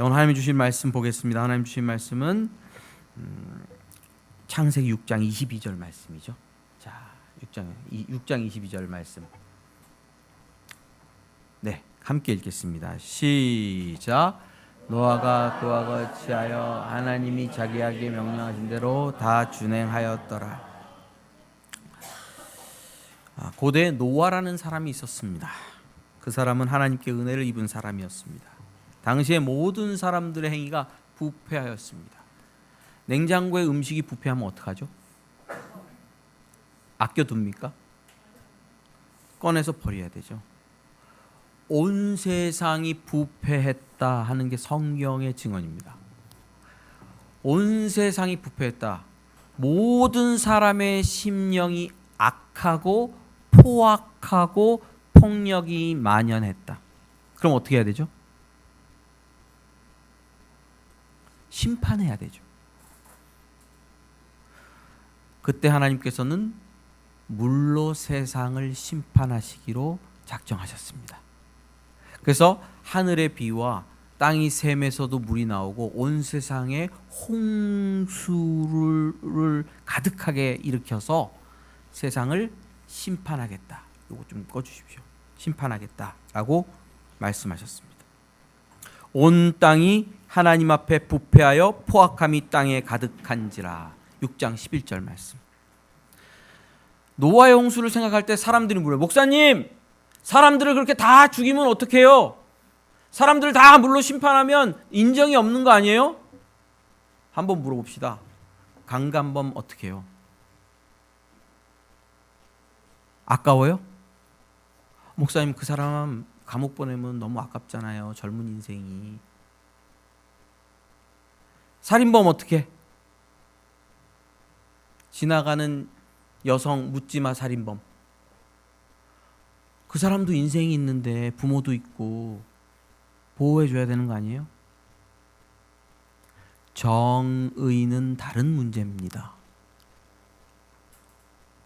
자 오늘 하나님 주신 말씀 보겠습니다. 하나님 주신 말씀은 음, 창세기 6장 22절 말씀이죠. 자 6장 6장 22절 말씀. 네, 함께 읽겠습니다. 시작. 노아가 그와 같이 하여 하나님이 자기에게 명령하신 대로 다 준행하였더라. 아, 고대 노아라는 사람이 있었습니다. 그 사람은 하나님께 은혜를 입은 사람이었습니다. 당시의 모든 사람들의 행위가 부패하였습니다. 냉장고에 음식이 부패하면 어떡하죠? 아껴둡니까? 꺼내서 버려야 되죠. 온 세상이 부패했다 하는 게 성경의 증언입니다. 온 세상이 부패했다. 모든 사람의 심령이 악하고 포악하고 폭력이 만연했다. 그럼 어떻게 해야 되죠? 심판해야 되죠. 그때 하나님께서는 물로 세상을 심판하시기로 작정하셨습니다. 그래서 하늘의 비와 땅이 샘에서도 물이 나오고 온 세상에 홍수를 가득하게 일으켜서 세상을 심판하겠다. 요거 좀 꺼주십시오. 심판하겠다라고 말씀하셨습니다. 온 땅이 하나님 앞에 부패하여 포악함이 땅에 가득한지라. 6장 11절 말씀. 노아의 홍수를 생각할 때 사람들이 물어요. 목사님, 사람들을 그렇게 다 죽이면 어떡해요? 사람들 다 물로 심판하면 인정이 없는 거 아니에요? 한번 물어봅시다. 강간범 어떻게 해요? 아까워요? 목사님 그 사람 감옥 보내면 너무 아깝잖아요. 젊은 인생이. 살인범 어떻게? 지나가는 여성 묻지마 살인범. 그 사람도 인생이 있는데 부모도 있고 보호해 줘야 되는 거 아니에요? 정의는 다른 문제입니다.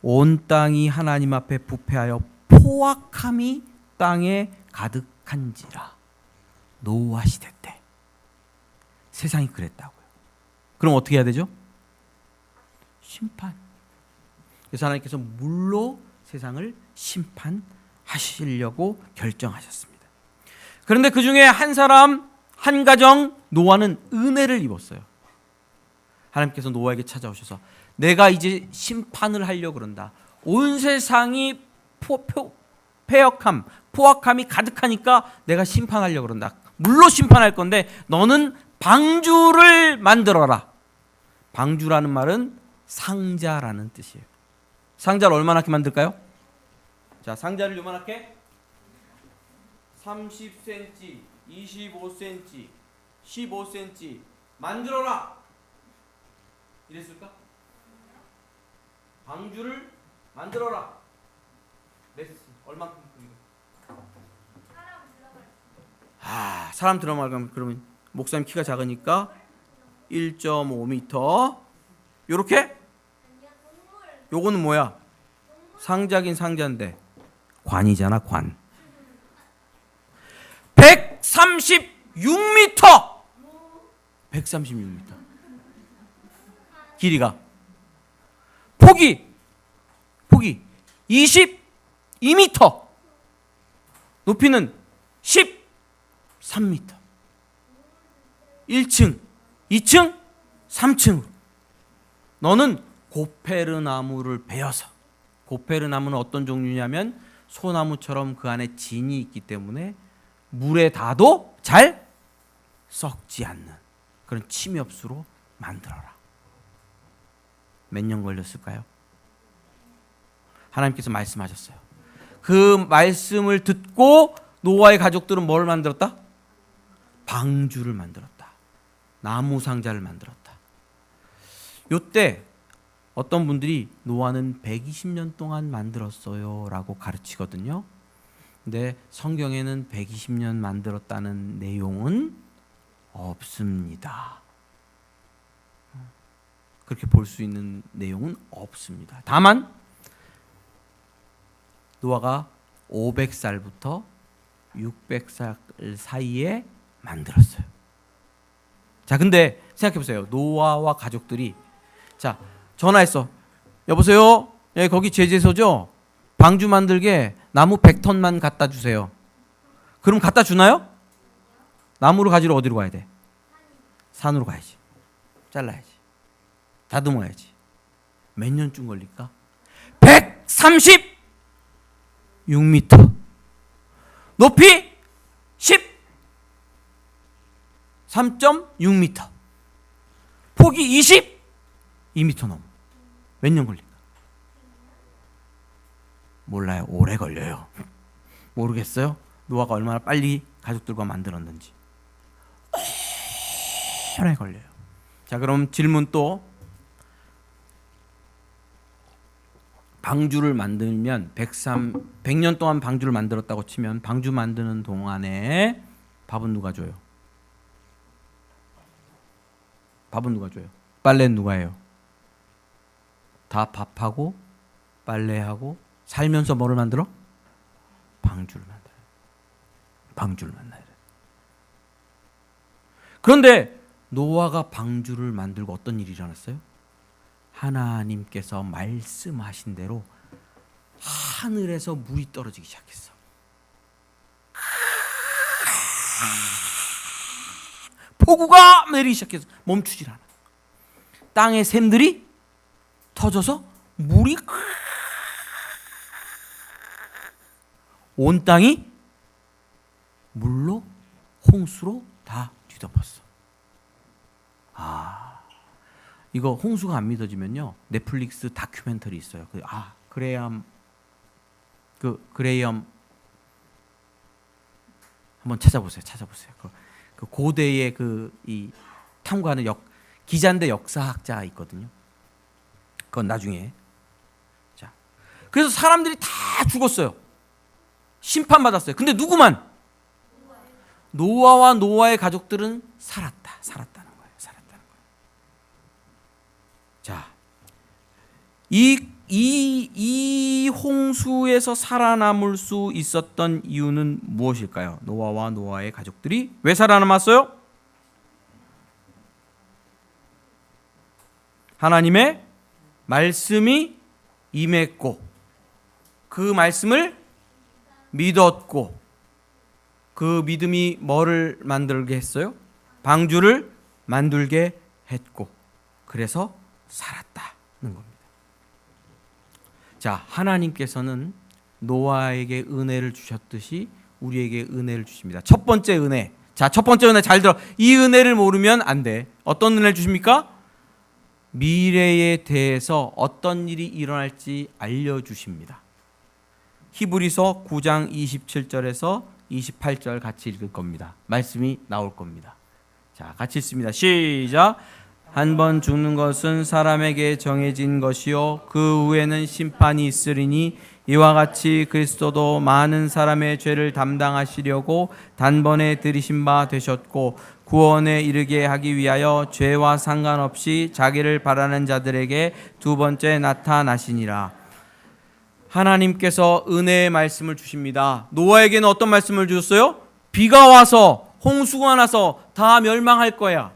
온 땅이 하나님 앞에 부패하여 포악함이 땅에 가득한지라 노아 시대 때 세상이 그랬다고요. 그럼 어떻게 해야 되죠? 심판. 그래서 하나님께서 물로 세상을 심판하시려고 결정하셨습니다. 그런데 그 중에 한 사람, 한 가정 노아는 은혜를 입었어요. 하나님께서 노아에게 찾아오셔서 내가 이제 심판을 하려고 그런다. 온 세상이 포, 포, 폐역함, 포악함이 가득하니까 내가 심판하려고 그런다. 물로 심판할 건데 너는 방주를 만들어라. 방주라는 말은 상자라는 뜻이에요. 상자를 얼마나 게 만들까요? 자, 상자를 요만하게 30cm, 25cm, 15cm 만들어라. 이랬을까? 방주를 만들어라. 몇 얼마큼? 아, 사람 들어가면 그러면 목사님 키가 작으니까 1.5m. 요렇게? 요거는 뭐야? 상자긴 상자인데 관이잖아, 관. 136m. 136m. 길이가 폭이 폭이 22m. 높이는 13m. 1층, 2층, 3층으로. 너는 고페르 나무를 베어서 고페르 나무는 어떤 종류냐면 소나무처럼 그 안에 진이 있기 때문에 물에 닿아도 잘 썩지 않는 그런 침엽수로 만들어라. 몇 년 걸렸을까요? 하나님께서 말씀하셨어요. 그 말씀을 듣고 노아의 가족들은 뭘 만들었다? 방주를 만들었다. 나무 상자를 만들었다. 요때 어떤 분들이 노아는 120년 동안 만들었어요라고 가르치거든요. 근데 성경에는 120년 만들었다는 내용은 없습니다. 그렇게 볼 수 있는 내용은 없습니다. 다만 노아가 500살부터 600살 사이에 만들었어요. 자, 근데 생각해 보세요. 노아와 가족들이 자, 전화했어. 여보세요? 예, 거기 제재소죠? 방주 만들게 나무 100톤만 갖다 주세요. 그럼 갖다 주나요? 나무를 가지러 어디로 가야 돼? 산으로 가야지. 잘라야지. 다듬어야지. 몇 년쯤 걸릴까? 136m. 높이 10 3.6m. 폭이 20 2m 넘어. 몇 년 걸릴까? 몰라요. 오래 걸려요. 모르겠어요. 노아가 얼마나 빨리 가족들과 만들었는지. 오래 걸려요. 자, 그럼 질문 또 방주를 만들면 103 100년 동안 방주를 만들었다고 치면 방주 만드는 동안에 밥은 누가 줘요? 밥은 누가 줘요? 빨래는 누가 해요? 다 밥하고 빨래하고 살면서 뭐를 만들어? 방주를 만들어요. 방주를 만나야 돼. 그런데 노아가 방주를 만들고 어떤 일이 일어났어요? 하나님께서 말씀하신 대로 하늘에서 물이 떨어지기 시작했어. 폭우가 내리기 시작해서 멈추질 않아. 땅의 샘들이 터져서 물이 온 땅이 물로 홍수로 다 뒤덮었어. 아, 이거 홍수가 안 믿어지면요 넷플릭스 다큐멘터리 있어요. 그 아 그레이엄 그 그레이엄 한번 찾아보세요. 찾아보세요. 그, 그 고대의 그 이 탐구하는 역 기자인데 역사학자 있거든요. 그건 나중에 자 그래서 사람들이 다 죽었어요. 심판 받았어요. 근데 누구만 노아와 노아의 가족들은 살았다. 살았다는 거예요. 살았다는 거예요. 자, 이, 이, 이 홍수에서 살아남을 수 있었던 이유는 무엇일까요? 노아와 노아의 가족들이 왜 살아남았어요? 하나님의 말씀이 임했고 그 말씀을 믿었고 그 믿음이 뭐를 만들게 했어요? 방주를 만들게 했고 그래서 겁니다. 자, 하나님께서는 노아에게 은혜를 주셨듯이 우리에게 은혜를 주십니다. 첫 번째 은혜. 자, 첫 번째 은혜 잘 들어. 이 은혜를 모르면 안 돼. 어떤 은혜를 주십니까? 미래에 대해서 어떤 일이 일어날지 알려 주십니다. 히브리서 9장 27절에서 28절 같이 읽을 겁니다. 말씀이 나올 겁니다. 자, 같이 읽습니다. 시작. 한 번 죽는 것은 사람에게 정해진 것이요 그 후에는 심판이 있으리니 이와 같이 그리스도도 많은 사람의 죄를 담당하시려고 단번에 들이신 바 되셨고 구원에 이르게 하기 위하여 죄와 상관없이 자기를 바라는 자들에게 두 번째 나타나시니라. 하나님께서 은혜의 말씀을 주십니다. 노아에게는 어떤 말씀을 주셨어요? 비가 와서 홍수가 나서 다 멸망할 거야.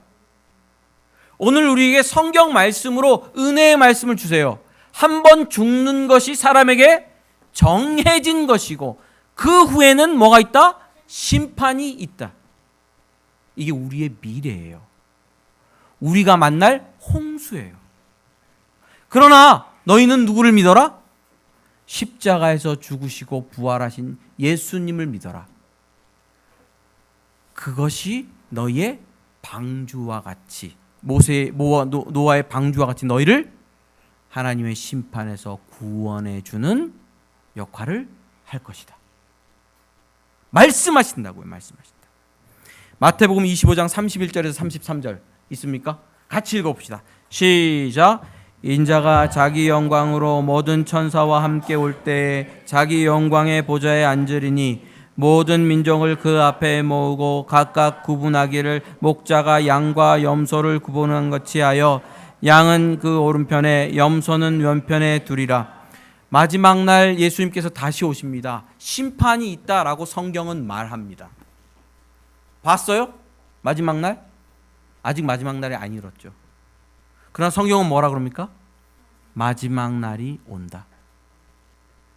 오늘 우리에게 성경 말씀으로 은혜의 말씀을 주세요. 한 번 죽는 것이 사람에게 정해진 것이고 그 후에는 뭐가 있다? 심판이 있다. 이게 우리의 미래예요. 우리가 만날 홍수예요. 그러나 너희는 누구를 믿어라? 십자가에서 죽으시고 부활하신 예수님을 믿어라. 그것이 너희의 방주와 같이 모세 모아 노아의 방주와 같이 너희를 하나님의 심판에서 구원해 주는 역할을 할 것이다. 말씀하신다고요. 말씀하신다. 마태복음 25장 31절에서 33절 있습니까? 같이 읽어 봅시다. 시작. 인자가 자기 영광으로 모든 천사와 함께 올 때에 자기 영광의 보좌에 앉으리니 모든 민족을 그 앞에 모으고 각각 구분하기를 목자가 양과 염소를 구분한 것이 하여 양은 그 오른편에 염소는 왼편에 두리라. 마지막 날 예수님께서 다시 오십니다. 심판이 있다라고 성경은 말합니다. 봤어요? 마지막 날? 아직 마지막 날이 안 이뤘죠. 그러나 성경은 뭐라 그럽니까? 마지막 날이 온다.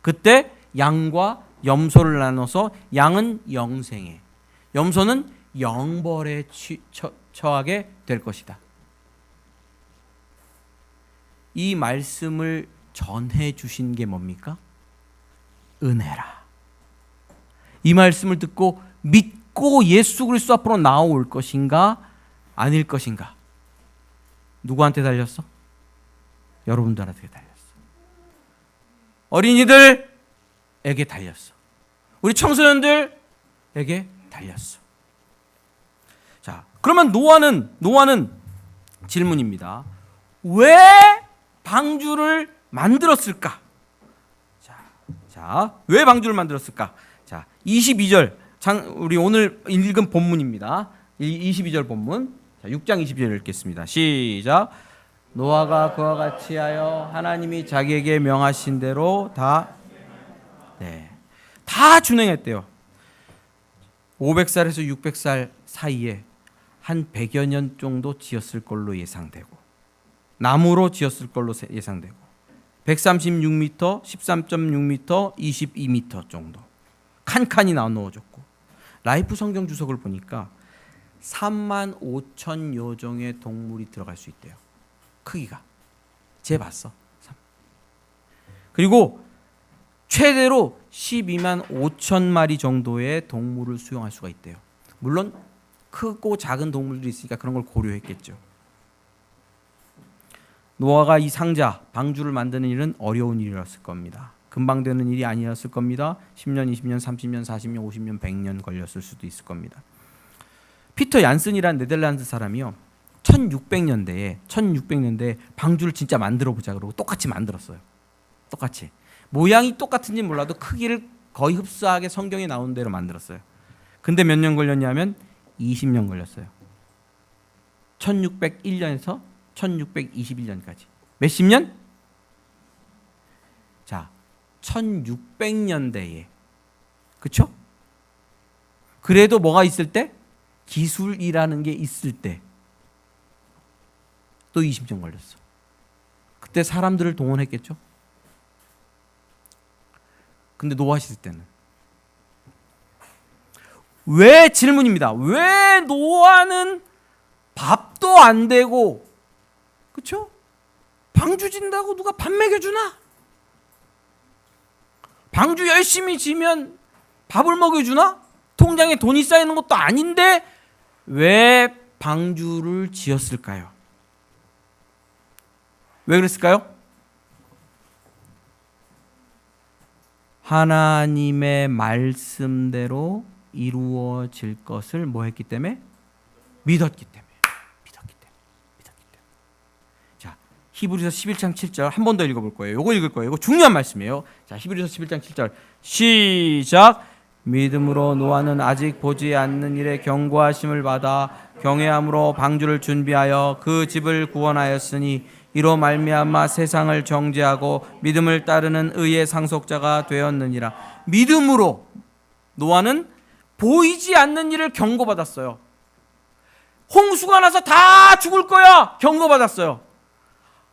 그때 양과 염소를 나눠서 양은 영생에, 염소는 영벌에 취, 처, 처하게 될 것이다. 이 말씀을 전해 주신 게 뭡니까? 은혜라. 이 말씀을 듣고 믿고 예수 그리스도 앞으로 나올 것인가 아닐 것인가? 누구한테 달렸어? 여러분들한테 달렸어. 어린이들 에게 달렸어. 우리 청소년들에게 달렸어. 자, 그러면 노아는 노아는 질문입니다. 왜 방주를 만들었을까? 자, 자, 왜 방주를 만들었을까? 자, 22절 장 우리 오늘 읽은 본문입니다. 22절 본문. 자, 6장 22절 읽겠습니다. 시작. 노아가 그와 같이 하여 하나님이 자기에게 명하신 대로 다 네. 다 준행했대요. 500살에서 600살 사이에 한 100여 년 정도 지었을 걸로 예상되고 나무로 지었을 걸로 세- 예상되고 136m, 13.6m, 22m 정도 칸칸이 나누어졌고 라이프 성경 주석을 보니까 3만 5천여 종의 동물이 들어갈 수 있대요. 크기가 재봤어. 삼. 그리고 최대로 12만 5천 마리 정도의 동물을 수용할 수가 있대요. 물론 크고 작은 동물들이 있으니까 그런 걸 고려했겠죠. 노아가 이 상자 방주를 만드는 일은 어려운 일이었을 겁니다. 금방 되는 일이 아니었을 겁니다. 10년, 20년, 30년, 40년, 50년, 100년 걸렸을 수도 있을 겁니다. 피터 얀슨이란 네덜란드 사람이요. 1600년대에 1600년대에 방주를 진짜 만들어 보자 그러고 똑같이 만들었어요. 똑같이. 모양이 똑같은지 몰라도 크기를 거의 흡사하게 성경에 나온 대로 만들었어요. 근데 몇 년 걸렸냐면 20년 걸렸어요. 1601년에서 1621년까지. 몇십 년? 자, 1600년대에. 그쵸? 그래도 뭐가 있을 때? 기술이라는 게 있을 때. 또 20년 걸렸어. 그때 사람들을 동원했겠죠? 근데 시대 때는 왜 질문입니다. 왜 노아는 밥도 안 되고 그쵸? 방주 진다고 누가 밥 먹여 주나? 방주 열심히 지면 밥을 먹여 주나? 통장에 돈이 쌓이는 것도 아닌데 왜 방주를 지었을까요? 왜 그랬을까요? 하나님의 말씀대로 이루어질 것을 뭐 했기 때문에 믿었기 때문에 믿었기 때문에 믿었기 때문에 자 히브리서 11장 7절 한 번 더 읽어볼 거예요. 요거 읽을 거예요. 이거 중요한 말씀이에요. 자 히브리서 11장 7절 시작 믿음으로 노아는 아직 보지 않는 일에 경고하심을 받아 경외함으로 방주를 준비하여 그 집을 구원하였으니 이로 말미암아 세상을 정죄하고 믿음을 따르는 의의 상속자가 되었느니라. 믿음으로 노아는 보이지 않는 일을 경고받았어요. 홍수가 나서 다 죽을 거야. 경고받았어요.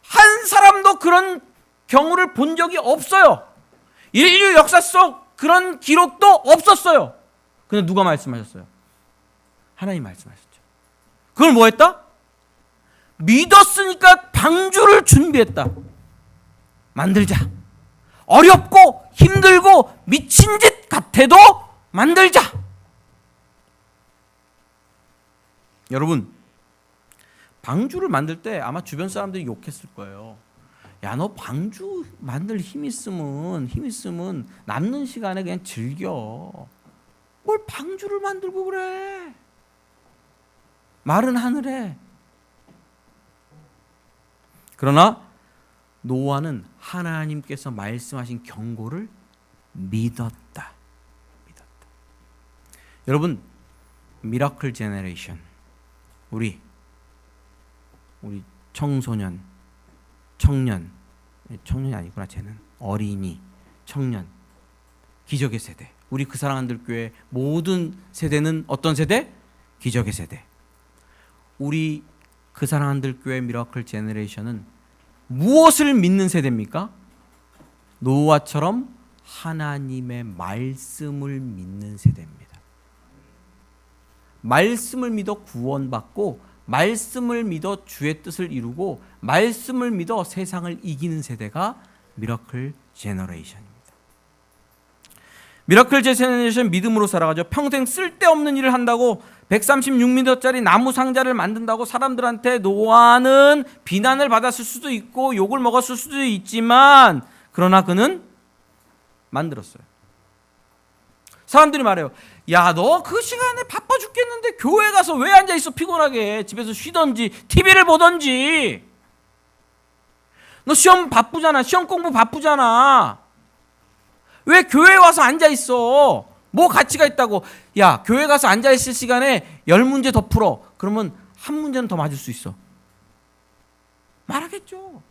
한 사람도 그런 경우를 본 적이 없어요. 인류 역사 속 그런 기록도 없었어요. 근데 누가 말씀하셨어요? 하나님 말씀하셨죠. 그걸 뭐 했다? 믿었으니까 방주를 준비했다. 만들자. 어렵고 힘들고 미친 짓 같아도 만들자. 여러분, 방주를 만들 때 아마 주변 사람들이 욕했을 거예요. 야, 너 방주 만들 힘 있으면 힘 있으면 남는 시간에 그냥 즐겨. 뭘 방주를 만들고 그래? 마른 하늘에. 그러나 노아는 하나님께서 말씀하신 경고를 믿었다. 믿었다. 여러분, 미라클 제너레이션 우리 우리 청소년, 청년, 청년이 아니구나 쟤는 어린이, 청년, 기적의 세대. 우리 그 사랑한들 교회 모든 세대는 어떤 세대? 기적의 세대. 우리 그 사랑한들 교회 미라클 제너레이션은 무엇을 믿는 세대입니까? 노아처럼 하나님의 말씀을 믿는 세대입니다. 말씀을 믿어 구원받고 말씀을 믿어 주의 뜻을 이루고 말씀을 믿어 세상을 이기는 세대가 미라클 제너레이션입니다. 미라클 제너레이션 믿음으로 살아가죠. 평생 쓸데없는 일을 한다고 136m짜리 나무 상자를 만든다고 사람들한테 노아는 비난을 받았을 수도 있고 욕을 먹었을 수도 있지만 그러나 그는 만들었어요. 사람들이 말해요. 야, 너 그 시간에 바빠 죽겠는데 교회 가서 왜 앉아 있어 피곤하게 집에서 쉬던지 TV를 보던지. 너 시험 바쁘잖아. 시험 공부 바쁘잖아. 왜 교회 와서 앉아 있어? 뭐 가치가 있다고? 야, 교회 가서 앉아 있을 시간에 열 문제 더 풀어. 그러면 한 문제는 더 맞을 수 있어. 말하겠죠.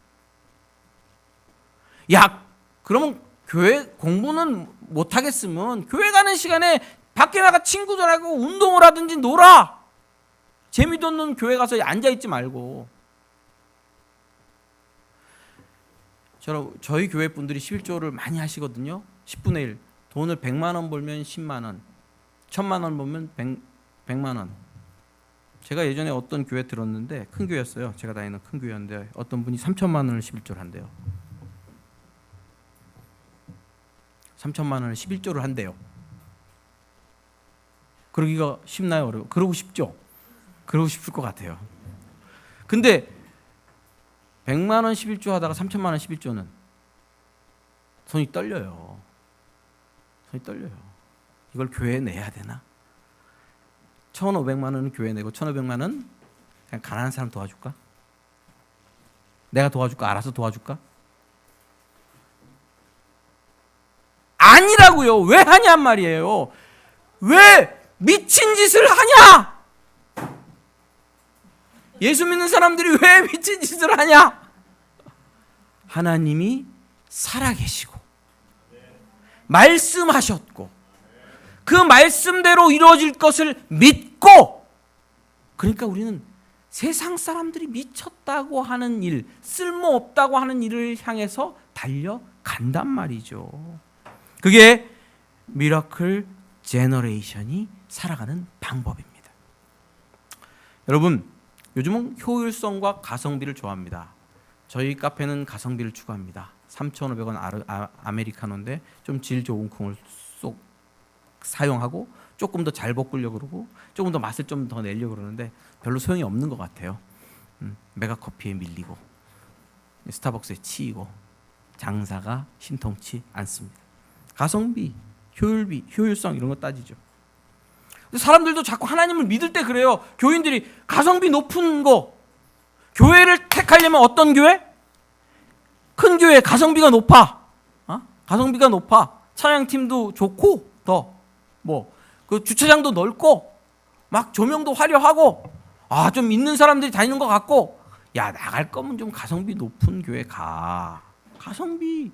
야, 그러면 교회 공부는 못 하겠으면 교회 가는 시간에 밖에 나가 친구들하고 운동을 하든지 놀아. 재미도 없는 교회 가서 앉아 있지 말고. 저 저희 교회 분들이 11조를 많이 하시거든요. 10분의 1. 돈을 100만 원 벌면 10만 원. 1000만 원 벌면 100, 100만 원. 제가 예전에 어떤 교회 들었는데 큰 교회였어요. 제가 다니는 큰 교회였는데 어떤 분이 3천만 원을 11조를 한대요. 3천만 원을 11조를 한대요. 그러기가 쉽나요? 어려워? 그러고 싶죠? 그러고 싶을 것 같아요. 근데 100만 원 11조 하다가 3천만 원 11조는 손이 떨려요. 손이 떨려요. 이걸 교회에 내야 되나? 1,500만 원은 교회에 내고 1,500만 원 그냥 가난한 사람 도와줄까? 내가 도와줄까? 알아서 도와줄까? 아니라고요. 왜 하냔 말이에요. 왜 미친 짓을 하냐? 예수 믿는 사람들이 왜 미친 짓을 하냐? 하나님이 살아계시고 말씀하셨고 그 말씀대로 이루어질 것을 믿고 그러니까 우리는 세상 사람들이 미쳤다고 하는 일, 쓸모없다고 하는 일을 향해서 달려간단 말이죠. 그게 미라클 제너레이션이 살아가는 방법입니다. 여러분, 요즘은 효율성과 가성비를 좋아합니다. 저희 카페는 가성비를 추구합니다. 3,500원 아르, 아, 아메리카노인데 좀 질 좋은 콩을 쏙 사용하고 조금 더 잘 볶으려고 그러고 조금 더 맛을 좀 더 내려고 그러는데 별로 소용이 없는 것 같아요. 음, 메가커피에 밀리고 스타벅스에 치이고 장사가 신통치 않습니다. 가성비, 효율비, 효율성 이런 거 따지죠. 사람들도 자꾸 하나님을 믿을 때 그래요. 교인들이 가성비 높은 거 교회를 택하려면 어떤 교회? 큰 교회 가성비가 높아. 어? 가성비가 높아. 찬양팀도 좋고 더 뭐 그 주차장도 넓고 막 조명도 화려하고 아 좀 있는 사람들이 다니는 것 같고 야 나갈 거면 좀 가성비 높은 교회 가. 가성비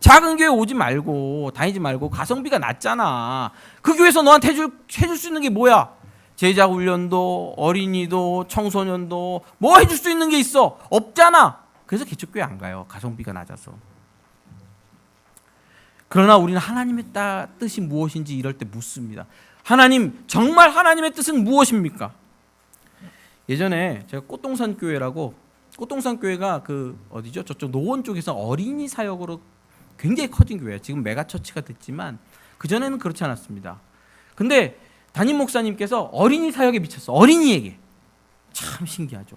작은 교회 오지 말고 다니지 말고 가성비가 낮잖아. 그 교회에서 너한테 해줄 해줄 수 있는 게 뭐야? 제자 훈련도 어린이도 청소년도 뭐 해줄 수 있는 게 있어? 없잖아. 그래서 개척교회 안 가요. 가성비가 낮아서. 그러나 우리는 하나님의 따, 뜻이 무엇인지 이럴 때 묻습니다. 하나님 정말 하나님의 뜻은 무엇입니까? 예전에 제가 꽃동산 교회라고 꽃동산 교회가 그 어디죠? 저쪽 노원 쪽에서 어린이 사역으로 굉장히 커진 교회예요. 지금 메가처치가 됐지만 그 전에는 그렇지 않았습니다. 근데 담임 목사님께서 어린이 사역에 미쳤어. 어린이에게 참 신기하죠.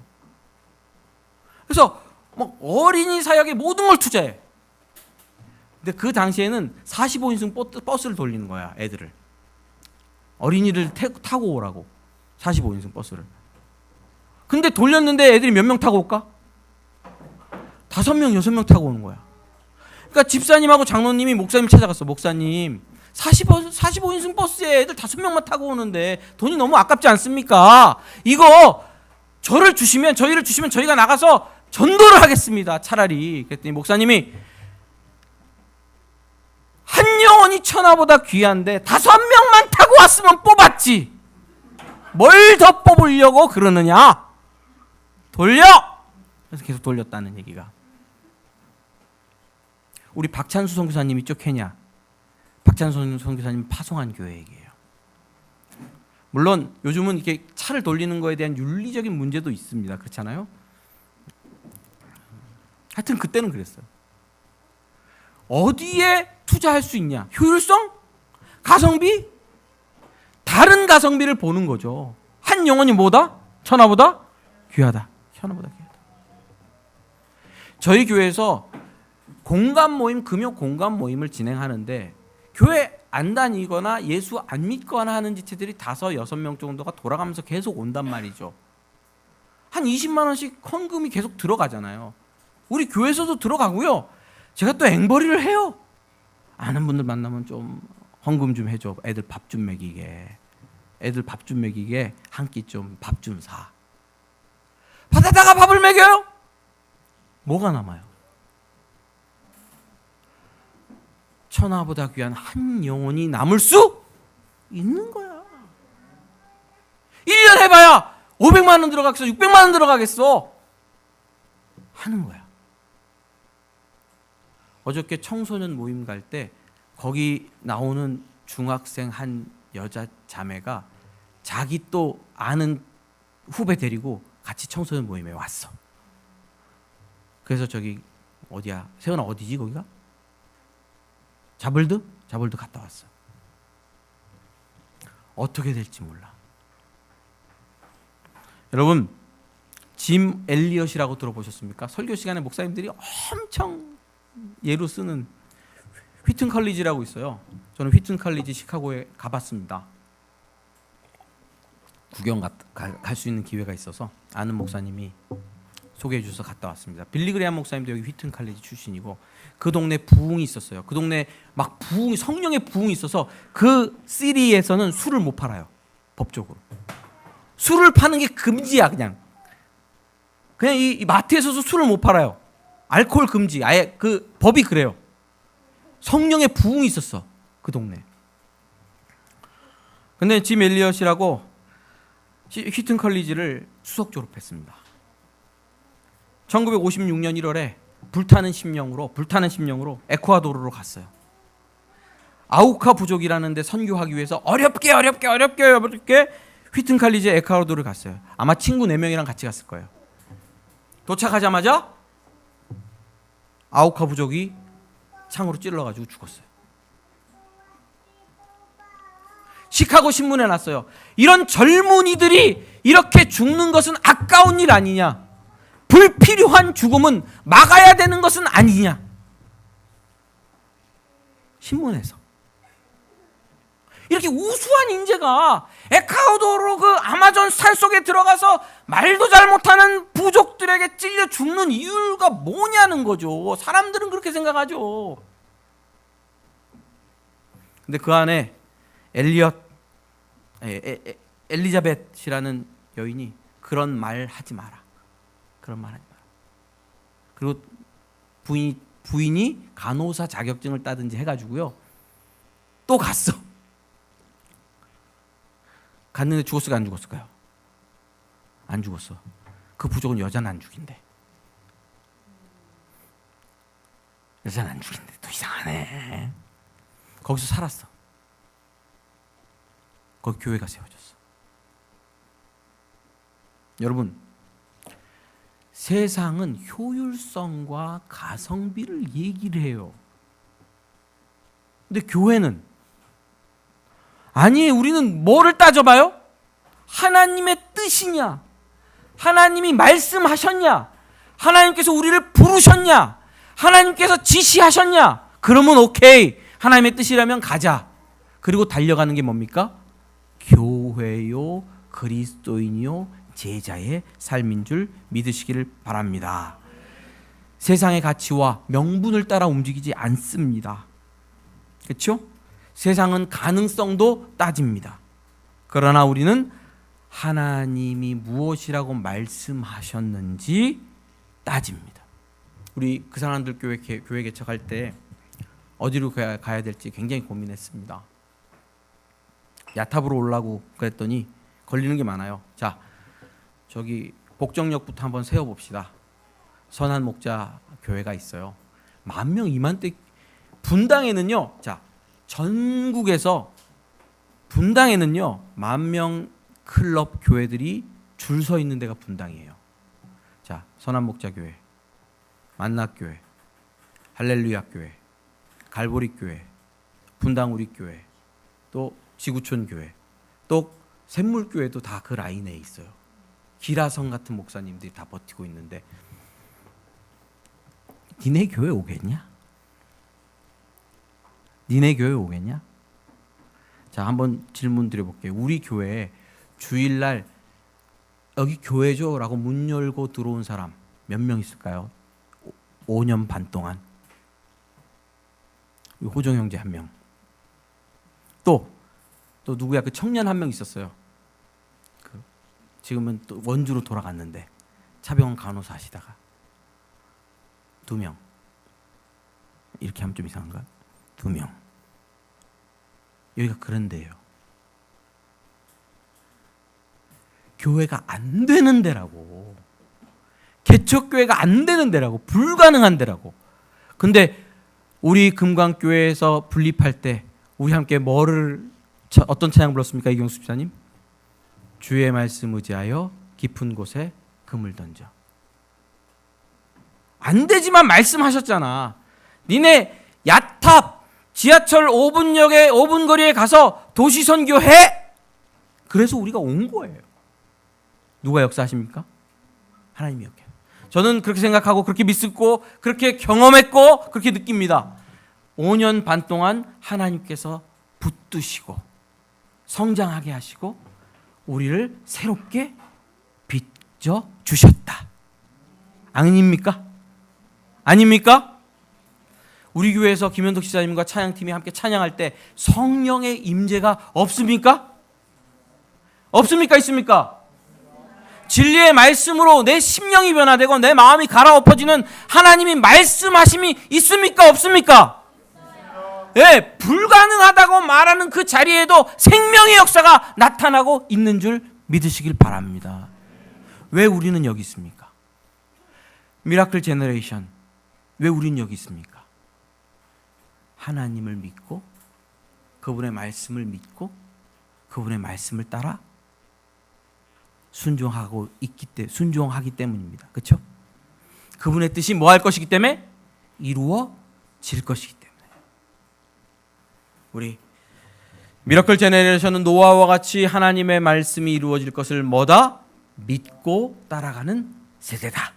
그래서 뭐 어린이 사역에 모든 걸 투자해. 근데 그 당시에는 45인승 버스를 돌리는 거야, 애들을. 어린이를 타고 오라고. 45인승 버스를. 근데 돌렸는데 애들이 몇 명 타고 올까? 다섯 명, 여섯 명 타고 오는 거야. 그러니까 집사님하고 장로님이 목사님 찾아갔어. 목사님, 45, 45인승 버스에 애들 다섯 명만 타고 오는데 돈이 너무 아깝지 않습니까? 이거 저를 주시면, 저희를 주시면 저희가 나가서 전도를 하겠습니다. 차라리. 그랬더니 목사님이 한 영혼이 천하보다 귀한데 다섯 명만 타고 왔으면 뽑았지. 뭘 더 뽑으려고 그러느냐? 돌려! 그래서 계속 돌렸다는 얘기가. 우리 박찬수 선교사님 이쪽 케냐. 박찬수 선교사님 파송한 교회 얘기예요. 물론 요즘은 이렇게 차를 돌리는 거에 대한 윤리적인 문제도 있습니다. 그렇잖아요? 하여튼 그때는 그랬어요. 어디에 투자할 수 있냐? 효율성? 가성비? 다른 가성비를 보는 거죠. 한 영혼이 뭐다? 천하보다 귀하다. 천하보다 귀하다. 저희 교회에서 공감 모임, 금요 공감 모임을 진행하는데 교회 안 다니거나 예수 안 믿거나 하는 지체들이 다섯 여섯 명 정도가 돌아가면서 계속 온단 말이죠. 한 20만 원씩 헌금이 계속 들어가잖아요. 우리 교회에서도 들어가고요. 제가 또 앵벌이를 해요. 아는 분들 만나면 좀 헌금 좀 해줘. 애들 밥 좀 먹이게. 애들 밥 좀 먹이게 한 끼 좀 밥 좀 사. 받아다가 밥을 먹여요? 뭐가 남아요? 천하보다 귀한 한 영혼이 남을 수 있는 거야. 1년 해봐야 500만 원 들어가겠어, 600만 원 들어가겠어. 하는 거야. 어저께 청소년 모임 갈 때 거기 나오는 중학생 한 여자 자매가 자기 또 아는 후배 데리고 같이 청소년 모임에 왔어. 그래서 저기 어디야? 세훈아 어디지 거기가? 자벌드? 자벌드 갔다 왔어. 어떻게 될지 몰라. 여러분 짐 엘리엇이라고 들어보셨습니까? 설교 시간에 목사님들이 엄청 예로 쓰는 휘튼 컬리지라고 있어요. 저는 휘튼 컬리지 시카고에 가봤습니다. 구경 갈 수 있는 기회가 있어서 아는 목사님이 소개해 주셔서 갔다 왔습니다. 빌리그레암 목사님도 여기 휘튼 컬리지 출신이고 그 동네 부흥이 있었어요. 그 동네 막 부흥 성령의 부흥이 있어서 그 시리에서는 술을 못 팔아요. 법적으로. 술을 파는 게 금지야 그냥. 그냥 이, 이 마트에서도 술을 못 팔아요. 알코올 금지. 아예 그 법이 그래요. 성령의 부흥이 있었어. 그 동네. 근데 짐 엘리엇이라고 휘튼 컬리지를 수석 졸업했습니다. 1956년 1월에 불타는 심령으로 불타는 심령으로 에쿠아도르로 갔어요. 아우카 부족이라는 데 선교하기 위해서 어렵게 어렵게 어렵게 어렵게 휘튼 칼리지 에쿠아도르를 갔어요. 아마 친구 4명이랑 같이 갔을 거예요. 도착하자마자 아우카 부족이 창으로 찔러 가지고 죽었어요. 시카고 신문에 났어요. 이런 젊은이들이 이렇게 죽는 것은 아까운 일 아니냐? 불필요한 죽음은 막아야 되는 것은 아니냐? 신문에서. 이렇게 우수한 인재가 에콰도르 그 아마존 산 속에 들어가서 말도 잘 못하는 부족들에게 찔려 죽는 이유가 뭐냐는 거죠. 사람들은 그렇게 생각하죠. 근데 그 안에 엘리엇, 에, 에, 에, 엘리자벳이라는 여인이 그런 말 하지 마라. 그런 말 하지 마라. 그리고 부인이, 부인이 간호사 자격증을 따든지 해가지고요. 또 갔어. 갔는데 죽었을까 안 죽었을까요? 안 죽었어. 그 부족은 여자는 안 죽인대. 여자는 안 죽인대. 또 이상하네. 거기서 살았어. 거기 교회가 세워졌어. 여러분, 세상은 효율성과 가성비를 얘기를 해요. 근데 교회는 아니, 우리는 뭐를 따져봐요? 하나님의 뜻이냐? 하나님이 말씀하셨냐? 하나님께서 우리를 부르셨냐? 하나님께서 지시하셨냐? 그러면 오케이. 하나님의 뜻이라면 가자. 그리고 달려가는 게 뭡니까? 교회요, 그리스도인이요, 제자의 삶인 줄 믿으시기를 바랍니다. 세상의 가치와 명분을 따라 움직이지 않습니다. 그렇죠? 세상은 가능성도 따집니다. 그러나 우리는 하나님이 무엇이라고 말씀하셨는지 따집니다. 우리 그 사람들 교회 교회 개척할 때 어디로 가야, 가야 될지 굉장히 고민했습니다. 야탑으로 올라고 그랬더니 걸리는 게 많아요. 자, 저기 복정역부터 한번 세워 봅시다. 선한 목자 교회가 있어요. 만 명, 이만 대 분당에는요. 자, 전국에서 분당에는요. 만 명 클럽 교회들이 줄 서 있는 데가 분당이에요. 자, 선한 목자 교회, 만낙 교회, 할렐루야 교회, 갈보리 교회, 분당 우리 교회, 또 지구촌 교회, 또 샘물 교회도 다 그 라인에 있어요. 기라성 같은 목사님들이 다 버티고 있는데 니네 교회 오겠냐? 니네 교회 오겠냐? 자, 한번 질문 드려볼게요. 우리 교회에 주일날 여기 교회죠 라고 문 열고 들어온 사람 몇 명 있을까요? 5년 반 동안 호정 형제 한 명. 또 또 누구야 그 청년 한 명 있었어요. 그 지금은 또 원주로 돌아갔는데 차병원 간호사 하시다가 두 명. 이렇게 하면 좀 이상한가? 두 명. 여기가 그런데요. 교회가 안 되는 데라고. 개척교회가 안 되는 데라고. 불가능한 데라고. 근데 우리 금강교회에서 분립할 때 우리 함께 뭐를 차- 어떤 찬양 불렀습니까? 이경수 집사님? 주의 말씀 의지하여 깊은 곳에 금을 던져. 안 되지만 말씀하셨잖아. 니네 야탑 지하철 5분역에 5분 거리에 가서 도시 선교해. 그래서 우리가 온 거예요. 누가 역사하십니까? 하나님이 역해. 저는 그렇게 생각하고 그렇게 믿고 그렇게 경험했고 그렇게 느낍니다. 5년 반 동안 하나님께서 붙드시고 성장하게 하시고 우리를 새롭게 빚져 주셨다. 아닙니까? 아닙니까? 우리 교회에서 김현덕 지사님과 찬양팀이 함께 찬양할 때 성령의 임재가 없습니까? 없습니까? 있습니까? 진리의 말씀으로 내 심령이 변화되고 내 마음이 갈아엎어지는 하나님이 말씀하심이 있습니까? 없습니까? 예, 불가능하다고 말하는 그 자리에도 생명의 역사가 나타나고 있는 줄 믿으시길 바랍니다. 왜 우리는 여기 있습니까? 미라클 제너레이션. 왜 우리는 여기 있습니까? 하나님을 믿고 그분의 말씀을 믿고 그분의 말씀을 따라 순종하고 있기 때 순종하기 때문입니다. 그렇죠? 그분의 뜻이 뭐 할 것이기 때문에 이루어질 것이기 때문에 우리 미라클 제네레이션은 노아와 같이 하나님의 말씀이 이루어질 것을 뭐다 믿고 따라가는 세대다.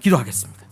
기도하겠습니다.